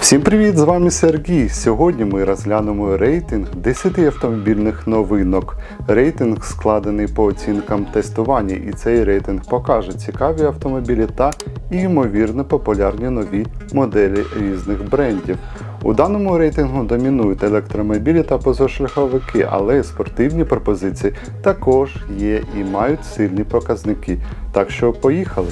Всім привіт! З вами Сергій. Сьогодні ми розглянемо рейтинг 10 автомобільних новинок. Рейтинг складений по оцінкам тестування, і цей рейтинг покаже цікаві автомобілі та ймовірно популярні нові моделі різних брендів. У даному рейтингу домінують електромобілі та позашляховики, але спортивні пропозиції також є і мають сильні показники. Так що поїхали!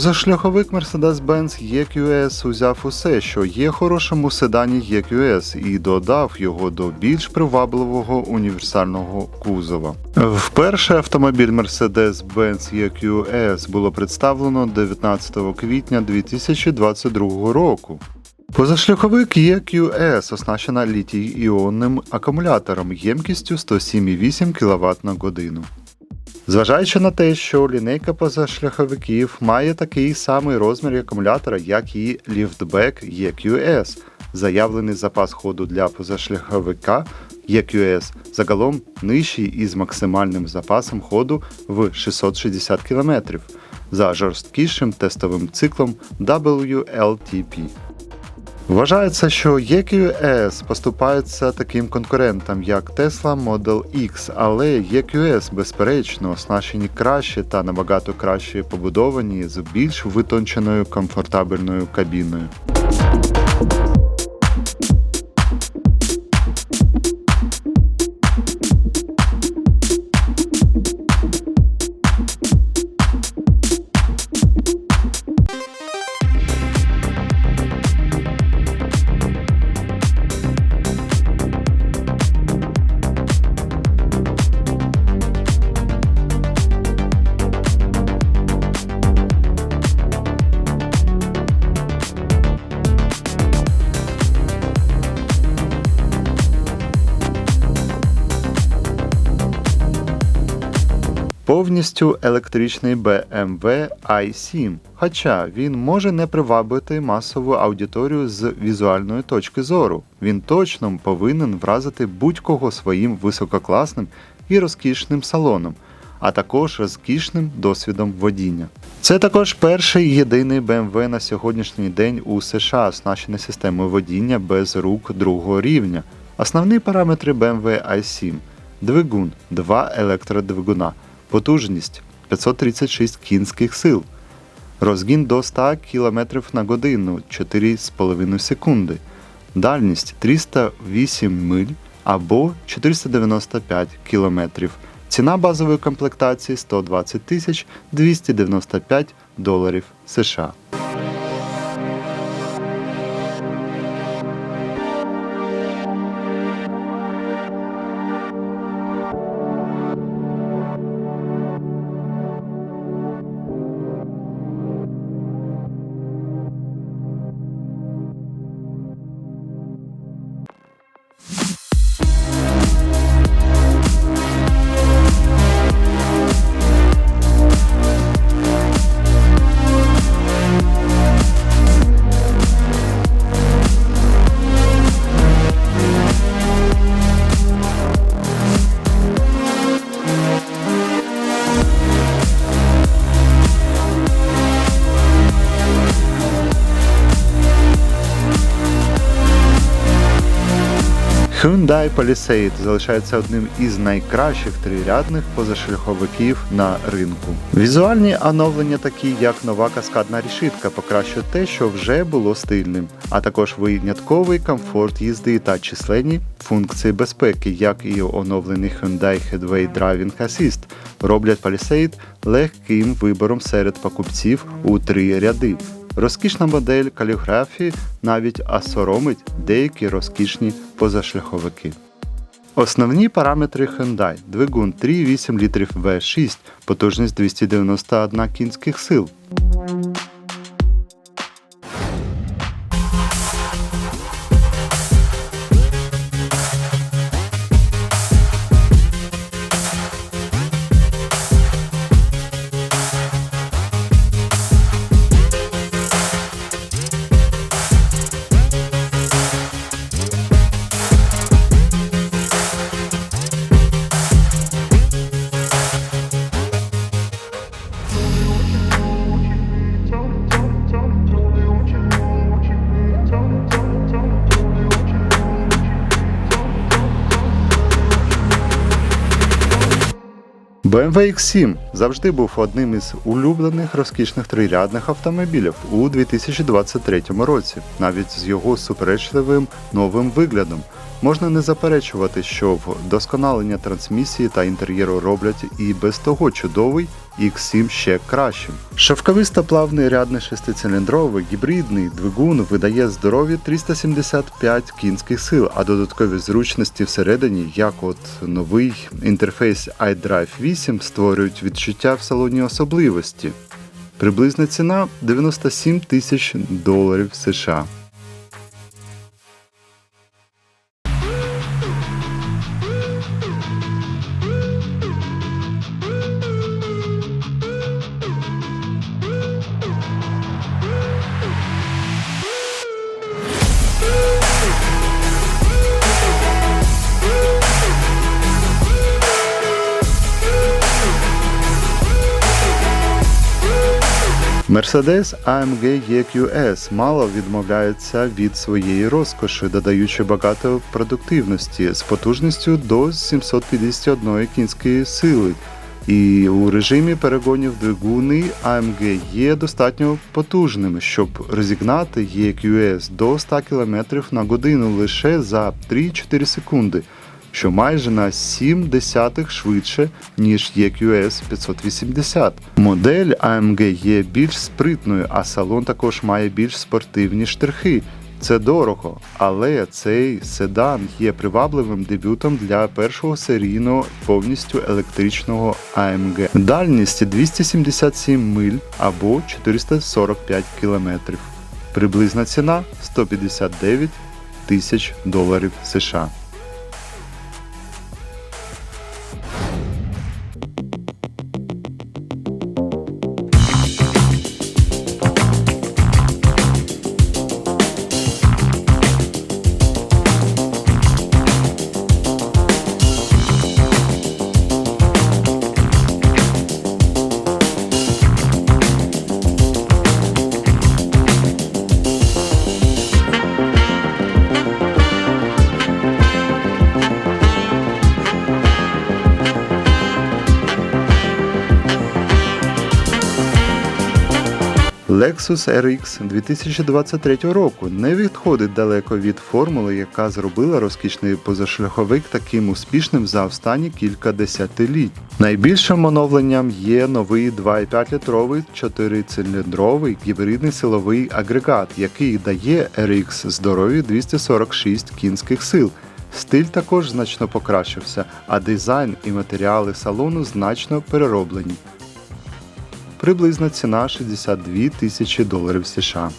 Позашляховик Mercedes-Benz EQS узяв усе, що є хорошим у седані EQS, і додав його до більш привабливого універсального кузова. Вперше автомобіль Mercedes-Benz EQS було представлено 19 квітня 2022 року. Позашляховик EQS оснащена літій-іонним акумулятором ємкістю 107,8 кВт на годину. Зважаючи на те, що лінейка позашляховиків має такий самий розмір акумулятора, як і ліфтбек EQS, заявлений запас ходу для позашляховика EQS загалом нижчий із максимальним запасом ходу в 660 км за жорсткішим тестовим циклом WLTP. Вважається, що EQS поступається таким конкурентам, як Tesla Model X, але EQS, безперечно, оснащені краще та набагато краще побудовані з більш витонченою комфортабельною кабіною. Повністю електричний BMW i7, хоча він може не привабити масову аудиторію з візуальної точки зору. Він точно повинен вразити будь-кого своїм висококласним і розкішним салоном, а також розкішним досвідом водіння. Це також перший єдиний BMW на сьогоднішній день у США, оснащений системою водіння без рук другого рівня. Основні параметри BMW i7 двигун, два електродвигуна. Потужність 536 кінських сил. Розгін до 100 км на годину 4,5 секунди. Дальність 308 миль або 495 км. Ціна базової комплектації 120 295 доларів США. Hyundai Palisade залишається одним із найкращих трирядних позашляховиків на ринку. Візуальні оновлення, такі як нова каскадна рішитка, покращують те, що вже було стильним, а також винятковий комфорт їзди та численні функції безпеки, як і оновлений Hyundai Headway Driving Assist, роблять Palisade легким вибором серед покупців у три ряди. Розкішна модель каліграфії навіть осоромить деякі розкішні позашляховики. Основні параметри Hyundai. Двигун 3,8 літрів V6, потужність 291 кінських сил. BMW X7 завжди був одним із улюблених розкішних трирядних автомобілів у 2023 році, навіть з його суперечливим новим виглядом. Можна не заперечувати, що вдосконалення трансмісії та інтер'єру роблять і без того чудовий X7 ще кращим. Шовковисто-плавний рядний шестициліндровий гібридний двигун видає здорові 375 кінських сил, а додаткові зручності всередині, як от новий інтерфейс iDrive 8, створюють відчуття в салоні особливості. Приблизна ціна 97 тисяч доларів США. Mercedes AMG EQS мало відмовляється від своєї розкоші, додаючи багато продуктивності з потужністю до 751 кінської сили. І у режимі перегонів двигуни AMG є достатньо потужними, щоб розігнати EQS до 100 км на годину лише за 3-4 секунди що майже на 7 десятих швидше, ніж EQS 580. Модель AMG є більш спритною, а салон також має більш спортивні штрихи. Це дорого, але цей седан є привабливим дебютом для першого серійного повністю електричного AMG. Дальність 277 миль або 445 кілометрів. Приблизна ціна 159 тисяч доларів США. Lexus RX 2023 року не відходить далеко від формули, яка зробила розкішний позашляховик таким успішним за останні кілька десятиліть. Найбільшим оновленням є новий 2,5-літровий 4-циліндровий гібридний силовий агрегат, який дає RX здорові 246 кінських сил. Стиль також значно покращився, а дизайн і матеріали салону значно перероблені. Приблизна ціна 62 тисячі доларів США.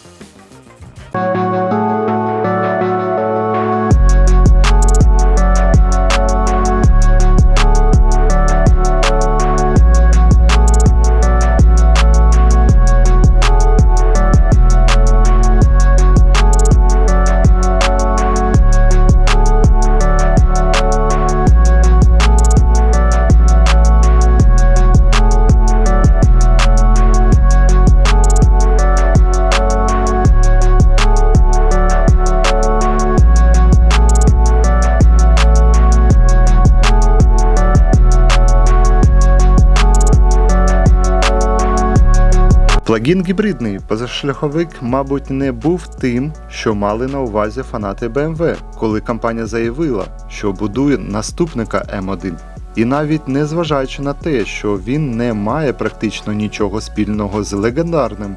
Плагін гібридний позашляховик, мабуть, не був тим, що мали на увазі фанати BMW, коли компанія заявила, що будує наступника М1. І навіть не зважаючи на те, що він не має практично нічого спільного з легендарним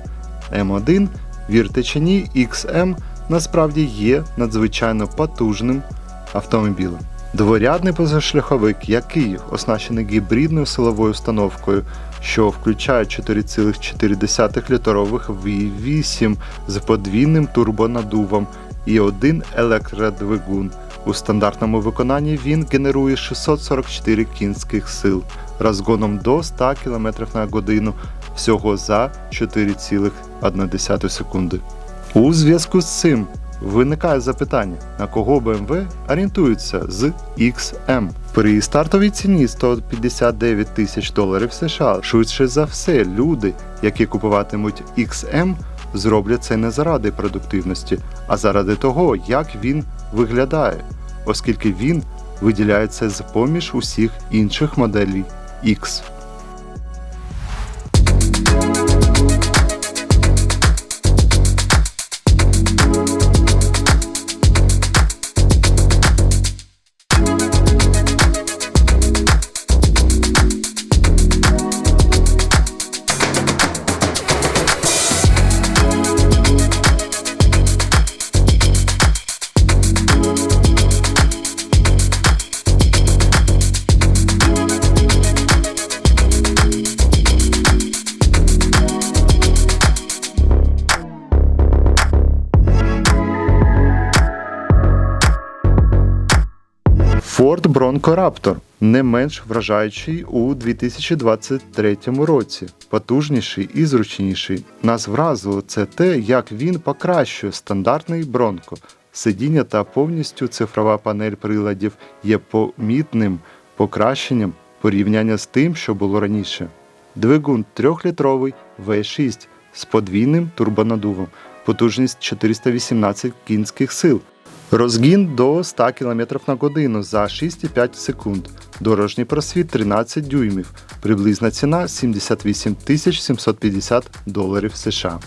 М1, вірте чи ні, XM насправді є надзвичайно потужним автомобілем. Дворядний позашляховик, який оснащений гібридною силовою установкою, що включає 4,4 літрових V8 з подвійним турбонадувом і один електродвигун. У стандартному виконанні він генерує 644 кінських сил розгоном до 100 км на годину всього за 4,1 секунди. У зв'язку з цим Виникає запитання, на кого BMW орієнтується з XM. При стартовій ціні 159 тисяч доларів США. Швидше за все, люди, які купуватимуть XM, зроблять це не заради продуктивності, а заради того, як він виглядає, оскільки він виділяється з поміж усіх інших моделей X. Ford Bronco Raptor не менш вражаючий у 2023 році, потужніший і зручніший. Нас вразило це те, як він покращує стандартний Bronco. Сидіння та повністю цифрова панель приладів є помітним покращенням порівняння з тим, що було раніше. Двигун 3-літровий V6 з подвійним турбонадувом, потужність 418 кінських сил. Розгін до 100 км на годину за 6,5 секунд. Дорожній просвіт 13 дюймів. Приблизна ціна 78 750 доларів США.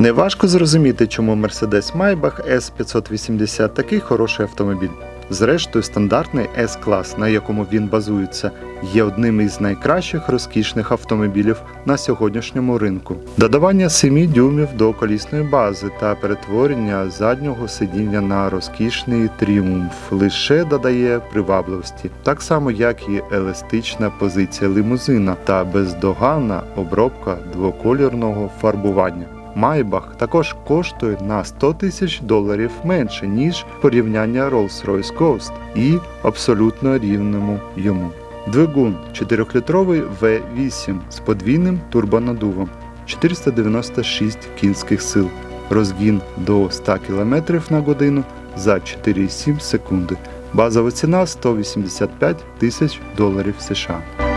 Неважко зрозуміти, чому Mercedes Maybach S580 такий хороший автомобіль. Зрештою, стандартний S-клас, на якому він базується, є одним із найкращих розкішних автомобілів на сьогоднішньому ринку. Додавання 7 дюймів до колісної бази та перетворення заднього сидіння на розкішний тріумф лише додає привабливості, так само як і еластична позиція лимузина та бездоганна обробка двокольорного фарбування. Майбах також коштує на 100 тисяч доларів менше, ніж порівняння Rolls-Royce Ghost і абсолютно рівному йому. Двигун 4-літровий V8 з подвійним турбонадувом 496 кінських сил, розгін до 100 км на годину за 4,7 секунди. Базова ціна 185 тисяч доларів США.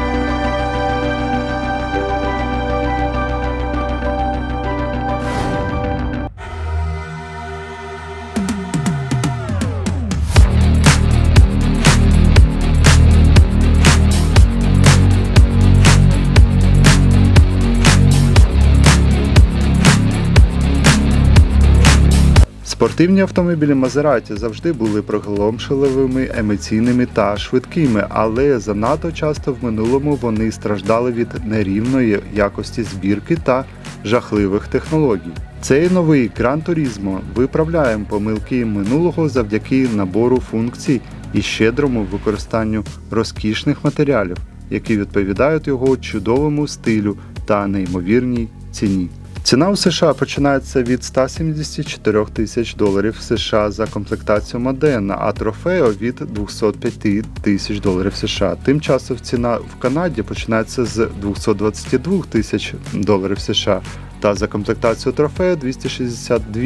Спортивні автомобілі Maserati завжди були приголомшливими, емоційними та швидкими, але занадто часто в минулому вони страждали від нерівної якості збірки та жахливих технологій. Цей новий Gran Turismo виправляє помилки минулого завдяки набору функцій і щедрому використанню розкішних матеріалів, які відповідають його чудовому стилю та неймовірній ціні. Ціна у США починається від 174 тисяч доларів США за комплектацію Модена, а трофео від 205 тисяч доларів США. Тим часом ціна в Канаді починається з 222 тисяч доларів США та за комплектацію трофею 262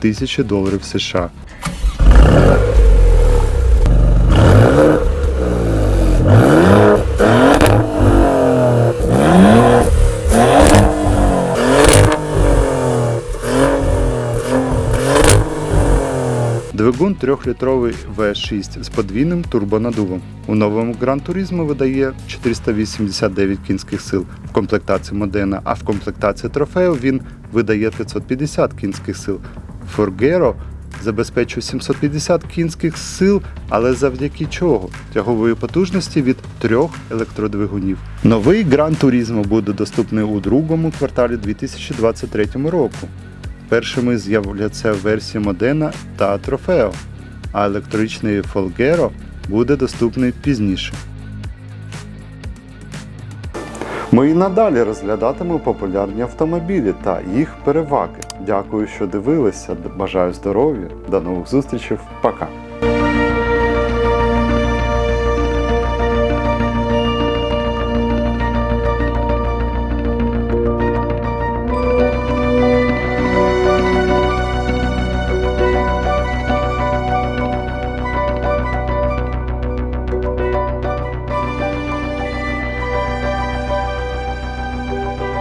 тисячі доларів США. Двигун 3-літровий V6 з подвійним турбонадувом. У новому Gran Turismo видає 489 кінських сил в комплектації Модена, а в комплектації трофею він видає 550 кінських сил. Forgero забезпечує 750 кінських сил, але завдяки чого? Тягової потужності від трьох електродвигунів. Новий Gran Turismo буде доступний у другому кварталі 2023 року. Першими з'являться версії Модена та Трофео, а електричний Folgero буде доступний пізніше. Ми і надалі розглядатимемо популярні автомобілі та їх переваги. Дякую, що дивилися. Бажаю здоров'я. До нових зустрічей. Пока.